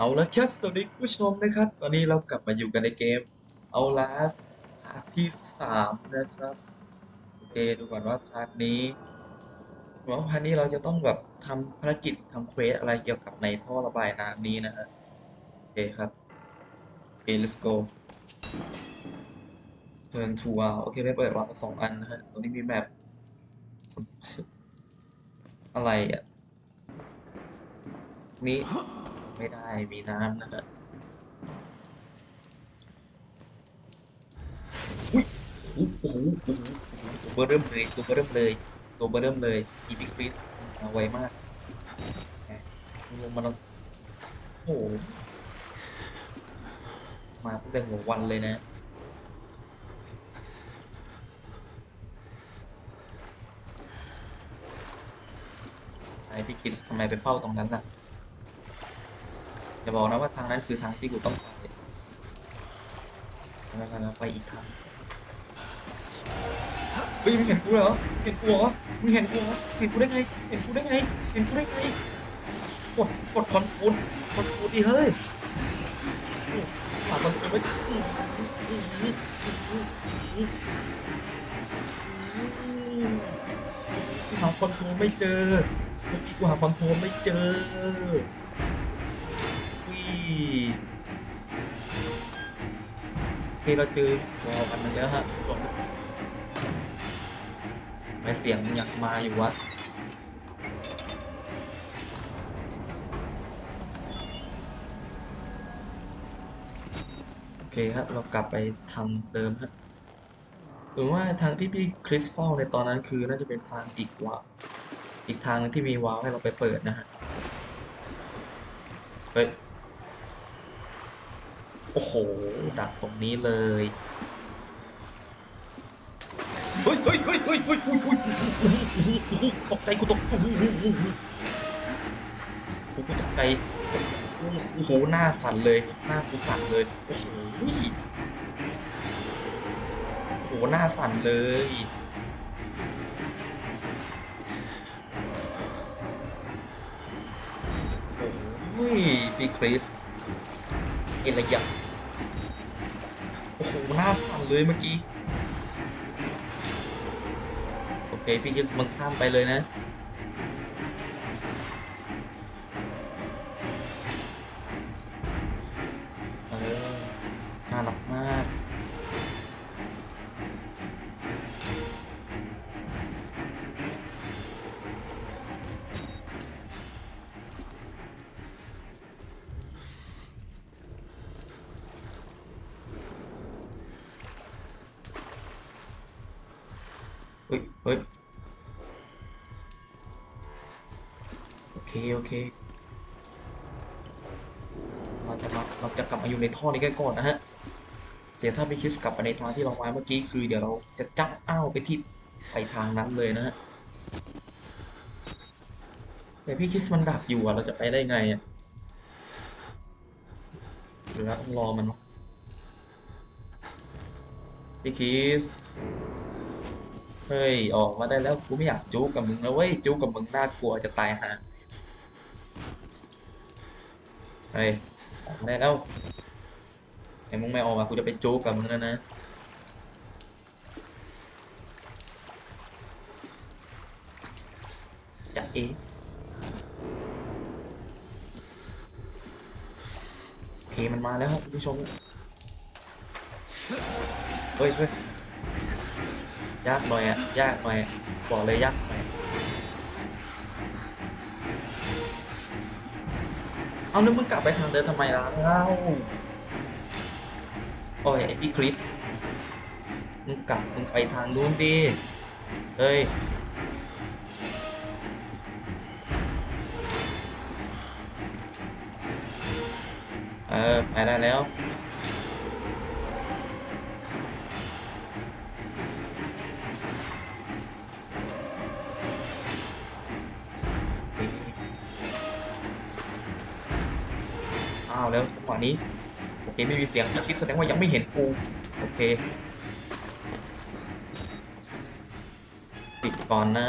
เอาละครับสวัสดีคุณผู้ชมนะครับ ตอนนี้เรากลับมาอยู่กันในเกม เอาลาสพาร์ทที่สามนะครับ โอเคดูก่อนว่าพาร์ทนี้ว่าพาร์ทนี้เราจะต้องแบบทำภารกิจทำเควสอะไรเกี่ยวกับในท่อระบายน้ำนี้นะฮะโอเคครับโอเค let's go turn to wow โอเคได้เปิดวาล์วสองอันนะฮะตรงนี้มีแมปอะไรอะนี้ ไม่ได้มีน้ำนะฮะอุ้ยโอ้โหโอ้โหตัวเบอร์เริ่มเลยตัวเบอร์เริ่มเลยตัวเบอร์เริ่มเลยอีพิคริสมาไวมากลงมาแล้วโอ้โหมาตั้งแต่หัววันเลยนะไอพี่คริสทำไมไปเฝ้าตรงนั้นล่ะ อย่าบอกนะว่าทางนั้นคือทางที่กูต้องไปแล้วแล้วไปอีกทางเฮ้ยมึงเห็นกูเหรอเห็นกูเหรอมึงเห็นกูเหรอเห็นกูได้ไง เห็นกูได้ไง เห็นกูได้ไง กด กดคอนโทรลกดคอนโทรลดิเฮ้ยหาคอนโทรลไม่หาคอนโทรลไม่เจอเมื่อกี้กูหาคอนโทรลไม่เจอ วิโอเคเราเจอวอลกันมาแล้วฮะผู้ชมไม่เสียงมันยังมาอยู่วะโอเคครับเรากลับไปทางเดิมฮะหรือว่าทางที่พี่คริสเฝ้าในตอนนั้นคือน่าจะเป็นทางอีกวาอีกทางหนึงที่มีวาล์วให้เราไปเปิดนะฮะเฮ้ย โอ้โห ดักตรงนี้เลยเฮ้ยเฮ้ยเฮ้ยเฮ้ยเฮ้ยเฮ้ยเฮ้ยตกใจกูตกโอ้โหกูตกใจโอ้โห หน้าสั่นเลย หน้ากูสั่นเลย โอ้โหโอ้โห หน้าสั่นเลยโอ้ยพี่คริส เอ็นระยะโอ้โหหน้าสั่นเลยเมื่อกี้ โอเค พี่คริสมึงข้ามไปเลยนะ ฮ้ยเฮ้ยโอเค โอเค เราจะมาเราจะกลับมาอยู่ในท่อนี้กันก่อนนะฮะเดี๋ยวถ้าพี่คิสกลับไปในทางที่เราไว้เมื่อกี้คือเดี๋ยวเราจะจับอ้าวไปที่ไปทางนั้นเลยนะฮะแต่พี่คิสมันดักอยู่อะเราจะไปได้ไงอะหรือว่าต้องรอมันวะพี่คิส เฮ้ย ออกมาได้แล้วกูไม่อยากจู๊กับมึงแล้วเว้ยจู๊กับมึงน่ากลัวจะตายห่าเฮ้ยออกมาได้แล้วไอ้มึงไม่ออกมากูจะไปจู๊กับมึงแล้วนะจะเอโอเคมันมาแล้วครับคุณผู้ชมเฮ้ยเฮ้ย ยากหน่อยอะ ยากหน่อย บอกเลยยากหน่อย เอานึกมึงกลับไปทางเดินทำไมล่ะเล่าโอ้ยไอพี่คริส มึงกลับมึงไปทางนู้นดิ เฮ้ยเออไปได้แล้ว นี้ โอเค ไม่มีเสียงคิดแสดงว่ายังไม่เห็นกูโอเคปิดก่อนนะ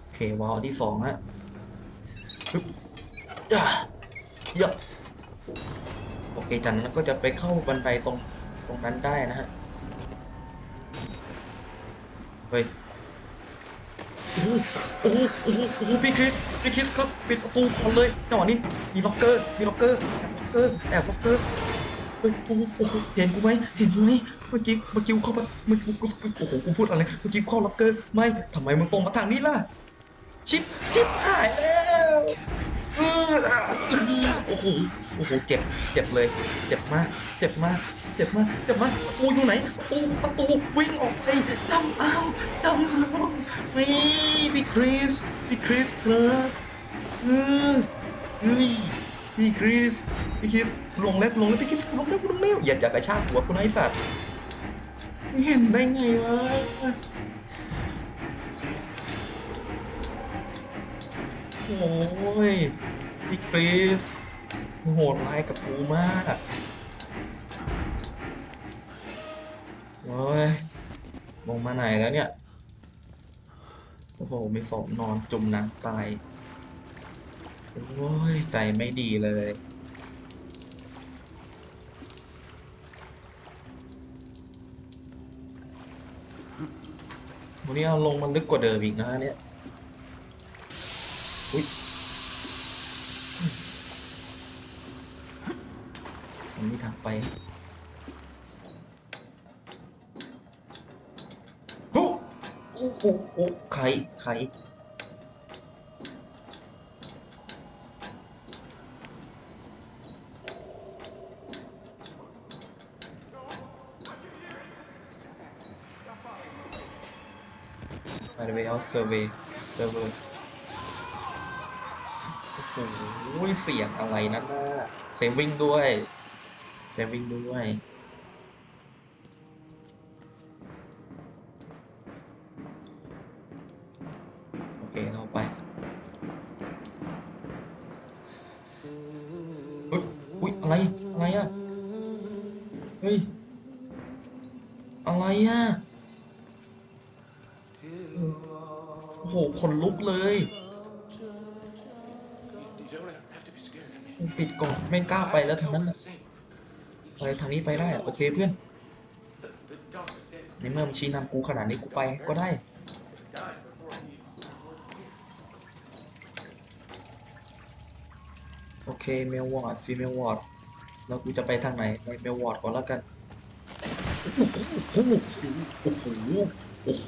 โอเควอลที่สองฮะปึ๊บย่าย่าโอเคจากนั้นก็จะไปเข้าบันไดตรงตรงนั้นได้นะฮะเฮ้ย โอ้โหโอ้โหโอ้โหโอ้โหพี่คริสพี่คริสครับปิดประตูก่อนเลยจังหวะนี้มีล็อกเกอร์มีล็อกเกอร์แอบล็อกเกอร์แอบล็อกเกอร์เฮ้ยโอ้โหโอ้โหเห็นกูไหมเห็นกูไหมเมื่อกี้เมื่อกี้เข้ามาเมื่อกี้กูโอ้โหกูพูดอะไรเมื่อกี้เข้าล็อกเกอร์ไม่ทำไมมึงตรงมาทางนี้ล่ะชิปชิปหายแล้วโอ้โหโอ้โหเจ็บเจ็บเลยเจ็บมากเจ็บมาก เจ็บมากเจ็บมากปูอยู่ไหนประตูประตูวิ่งออกไปจำเอาจำเอาไม่พี่คริสพี่คริสครับเออเฮ้ยพี่คริสพี่คริสลงเล็บลงเล็บพี่คริสลงเล็บลงเล็บอย่าจับกระชากหัวคุณไอ้สัตว์ไม่เห็นได้ไงวะโอ้ยพี่คริสโหดร้ายกับกูมาก โอ้ยลงมาไหนแล้วเนี่ย โอ้โห มีศพนอนจุ่มน้ำตาย โอ้ย ใจไม่ดีเลยวันนี้เอาลงมันลึกกว่าเดิมอีกนะเนี่ย อุ้ยมันมีทางไป อ้โอ้โอ้ใครใครไปเลยเอาเซอร์เวย์เซอร์เวย์โอ้โหเสียงอะไรนั่นน่ะเซฟวิ่งด้วย เซฟวิ่งด้วย ปิดก่อนไม่กล้าไปแล้วทางนั้นไปทางนี้ไปได้โอเคเพื่อนในเมื่อมันชี้นำกูขนาดนี้กูไปก็ได้โอเคเมลวอร์ดฟีเมลวอร์ดแล้วกูจะไปทางไหนไปเมลวอร์ดก่อนแล้วกันโอ้โหโอ้โหโอ้โห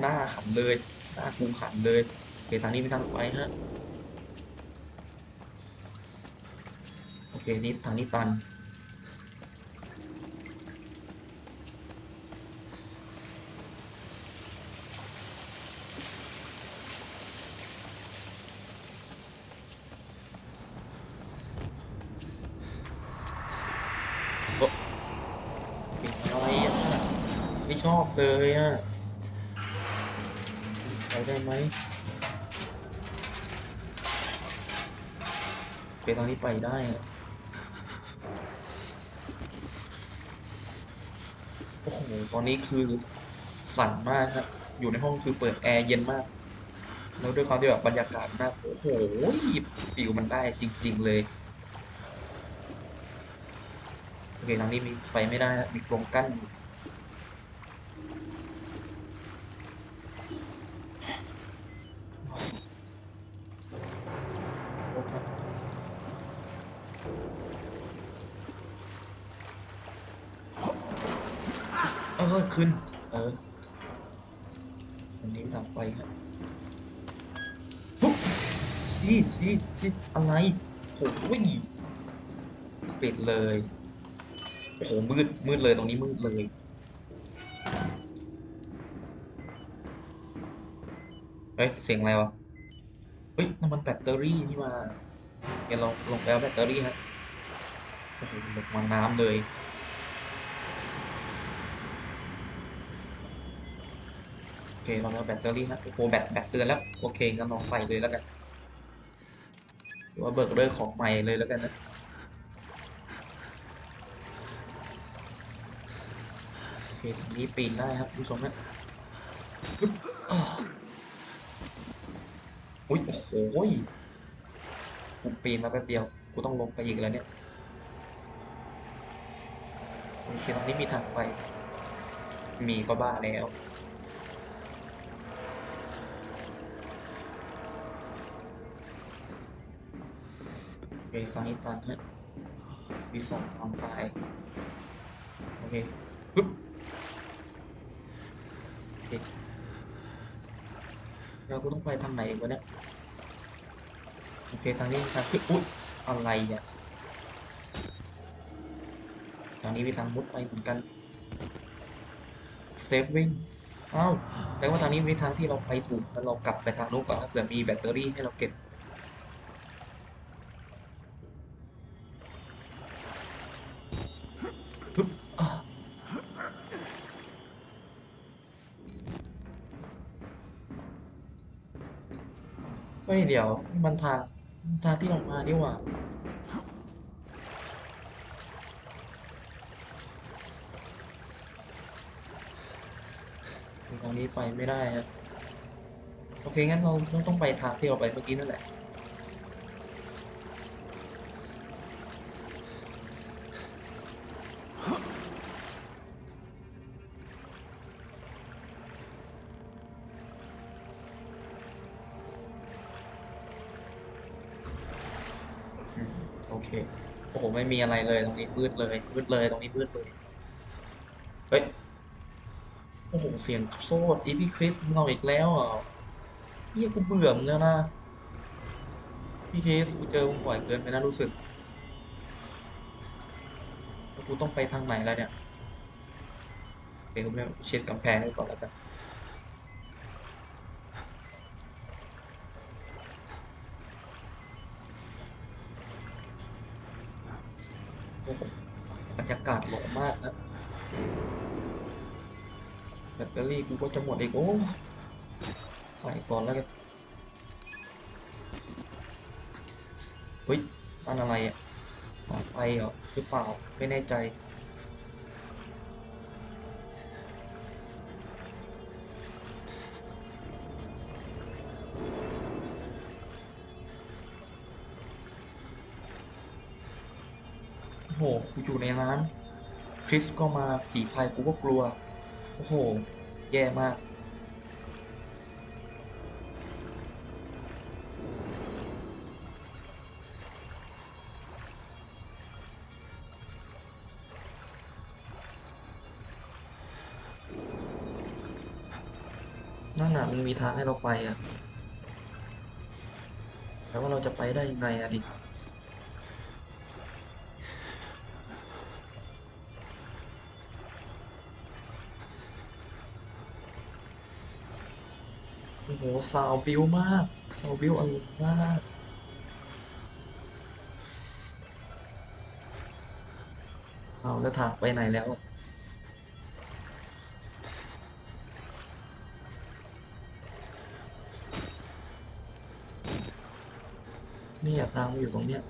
หน้าหันเลยหน้ากูหันเลยโอเคทางนี้ไม่ทางไปฮะ เคนี่ทางนี้ตันเป็นอะไรอะไม่ชอบเลยอะไปได้ไหมไปทางนี้ไปได้อะโอ้โห ตอนนี้คือสั่นมากครับ อยู่ในห้องคือเปิดแอร์เย็นมาก แล้วด้วยความที่แบบบรรยากาศมาก โอ้โหฟิลมันได้จริง ๆ เลยโอเคทางนี้มีไปไม่ได้มีกรงกั้น อยู่โอ้ครับเออขึ้น เอออันนี้ทำไปครับปุ๊บชี้ชี้ชี้อะไรโอ้ยปิดเลยโอ้โหมืดมืดเลยตรงนี้มืดเลยเฮ้ยเสียงอะไรวะเฮ้ยน้ำมันแบตเตอรี่นี่มาเดี๋ยวลองลองไปเอาแบตเตอรี่ฮะโอ้โหลงมาน้ำเลย โอเคลองเอาแบตเตอรี่ฮะโอ้โหแบตแบตเตือนแล้ว โอเคงั้นเราใส่เลยแล้วกันหรือว่าเบิกเลิกของใหม่เลยแล้วกันนะโอเคทางนี้ปีนได้ครับผู้ชมนะอุ้ยโอ้โหยกูปีนมาแป๊บเดียวกูต้องลงไปอีกแล้วเนี่ยโอเคตรงนี้มีทางไป มีก็บ้าแล้ว เคตอนนี้ตันฮะมีสองทางตาย โอเคปึ๊บโอเคแล้วกูต้องไปทางไหนวะเนี่ยโอเคทางนี้ทางขึ้นอุ๊ยอะไรอะทางนี้มีทางมุดไปเหมือนกันเซฟวิ่งอ้าวแปลว่าทางนี้มีทางที่เราไปถูกแล้วเรากลับไปทางนู้นก่อนนะเผื่อมีแบตเตอรี่ให้เราเก็บ เฮ้ยเดี๋ยวมันทางทางที่ลงมานี่หว่าทางนี้ไปไม่ได้ครับโอเคงั้นเราต้องต้องไปทางที่เราไปเมื่อกี้นั่นแหละ เค โอ้โห ไม่มีอะไรเลย ตรงนี้มืดเลยมืดเลย ตรงนี้มืดเลย เฮ้ย โอ้โห เสียงโซ่อีพี่คริสมึงเอาอีกแล้วอะเฮียกูเบื่อมึงแล้วนะ พี่คริสกูเจอมึงบ่อยเกินไปนะรู้สึก กูต้องไปทางไหนแล้วเนี่ยเดี๋ยวกูไม่เช็ดกำแพงไว้ก่อนแล้วกัน โอ้โห บรรยากาศหลงมากนะแบตเตอรี่กูก็จะหมดอีกโอ้ใส่ก่อนแล้วกันเฮ้ยอันอะไรอะไปเหรอหรือเปล่าไม่แน่ใจ หกูอยู่ในร้าน คริสก็มาผีพายกูก็กลัว โอ้โห แย่มาก นั่นน่ะมันมีทางให้เราไปอะ แต่ว่าเราจะไปได้ยังไงอะดิ โอ้โหซาวบิวมากซาวบิวอารมณ์มากเอาแล้วทางไปไหนแล้วนี่ยางมันอยู่ตรงเนี้ย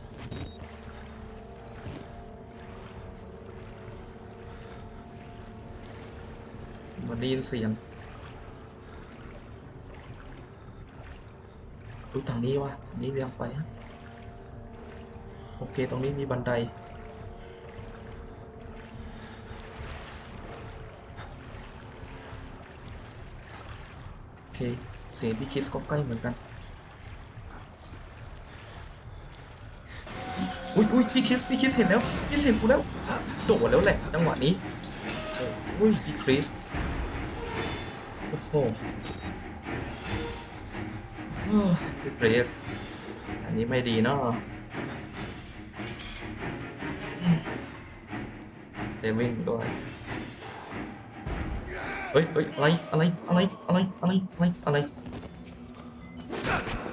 มันได้ยินเสียง ดูทางนี้วะทางนี้มีทางไปฮะโอเค ตรงนี้มีบันได โอเค เสียงพี่คิสก็ใกล้เหมือนกัน อุ้ยอุ้ยพี่คิสพี่คิสเห็นแล้วพี่คิสเห็นกูแล้ว โดดแล้วแหละจังหวะนี้โอ้ยพี่คริส โอ้โห เอ้อพี่เกรซอันนี้ไม่ดีเนาะเซวิ่งด้วยเฮ้ยเฮ้ยอะไร อะไร อะไร อะไร อะไร อะไร อะไร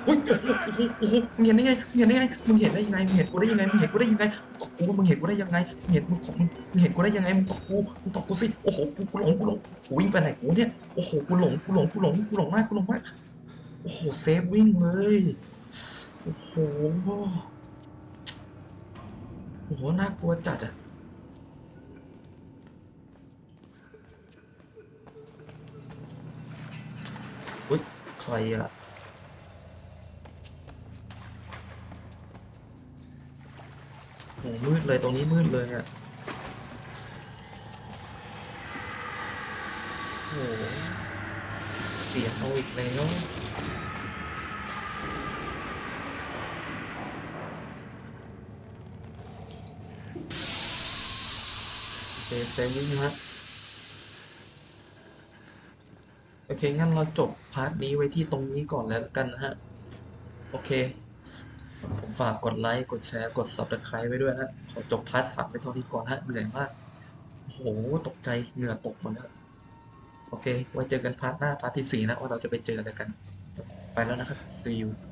อุ้ยโอ้โหโอ้โหมึงเห็นได้ไงมึงเห็นได้ไงมึงเห็นได้ยังไงมึงเห็นกูได้ยังไงมึงเห็นกูได้ยังไงตบกูว่ามึงเห็นกูได้ยังไงมึงเห็นมึงตบมึงมึงเห็นกูได้ยังไงมึงตบกูมึงตบกูสิโอ้โหกูกูหลงกูหลงกูวิ่งไปไหนกูเนี่ยโอ้โหกูหลงกูหลงกูหลงกูหลงมากกูหลงมาก โอ้โห เซฟวิ่งเลย โอ้โห โอ้โห น่ากลัวจัดอะอุ้ยใครอะโหมืดเลย ตรงนี้มืดเลยอะโหเสียงเอาอีกแล้ว เซฟวิ่งนะฮะโอเค งั้นเราจบพาร์ทนี้ไว้ที่ตรงนี้ก่อนแล้วกันนะฮะ โอเค ผมฝากกดไลค์ กดแชร์ กด subscribe ไว้ด้วยนะ ขอจบพาร์ทสามไปเท่านี้ก่อนฮะ เหนื่อยมากโอ้โหตกใจ เหงื่อตกหมดแล้ว โอเค ไว้เจอกันพาร์ทหน้า พาร์ทที่สี่นะ ว่าเราจะไปเจออะไรกัน ไปแล้วนะครับ see you